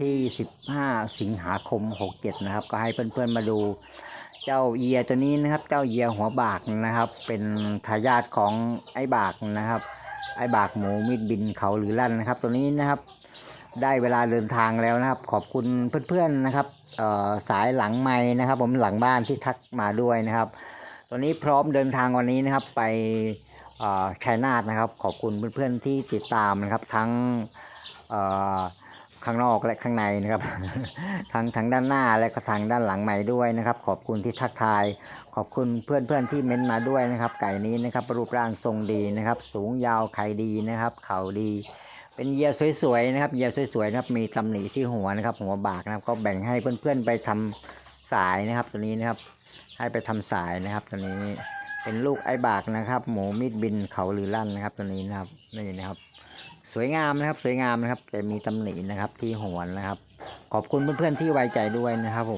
ที่ 15 สิงหาคม 67 นะครับ ก็ให้เพื่อนๆมาดูเจ้าเอียตัวนี้นะครับ เจ้าเอียหัวบากนะครับ เป็นทายาทของไอ้บากนะครับ ไอ้บากหมูมีดบินเขาหรือลั่นนะครับ ตัวนี้นะครับ ได้เวลาเดินทางแล้วนะครับ ขอบคุณเพื่อนๆนะครับสายหลังไม้นะครับ ผมหลังบ้านที่ทักมาด้วยนะครับตัวนี้พร้อมเดินทางวันนี้นะครับไปชัยนาทนะครับ ขอบคุณเพื่อนๆที่ติดตามนะครับทั้ง ข้างนอกและข้างในนะครับทั้งทั้งด้านหน้าและก็ทางด้านหลังใหม่ด้วยนะครับ ขอบคุณที่ทักทาย ขอบคุณเพื่อนๆที่เม้นต์มาด้วยนะครับ ไก่นี้นะครับรูปร่างทรงดีนะครับ สูงยาวไข่ดีนะครับ เข่าดี เป็นเหยียสวยๆนะครับเหยียสวยๆนะครับมีตำหนิที่หัวนะครับ หัวบากนะครับ ก็แบ่งให้เพื่อนๆไปทำสายนะครับ ตัวนี้นะครับ ให้ไปทำสายนะครับ ตัวนี้ เป็นลูกไอบากนะครับ หมูมีดบินเขาหรือลั่นนะครับตัวนี้นะครับนี่นะครับ สวยงามนะครับ สวยงามนะครับ แต่มีตำหนินะครับที่หัวนะครับ ขอบคุณเพื่อนๆที่ไว้ใจด้วยนะครับผม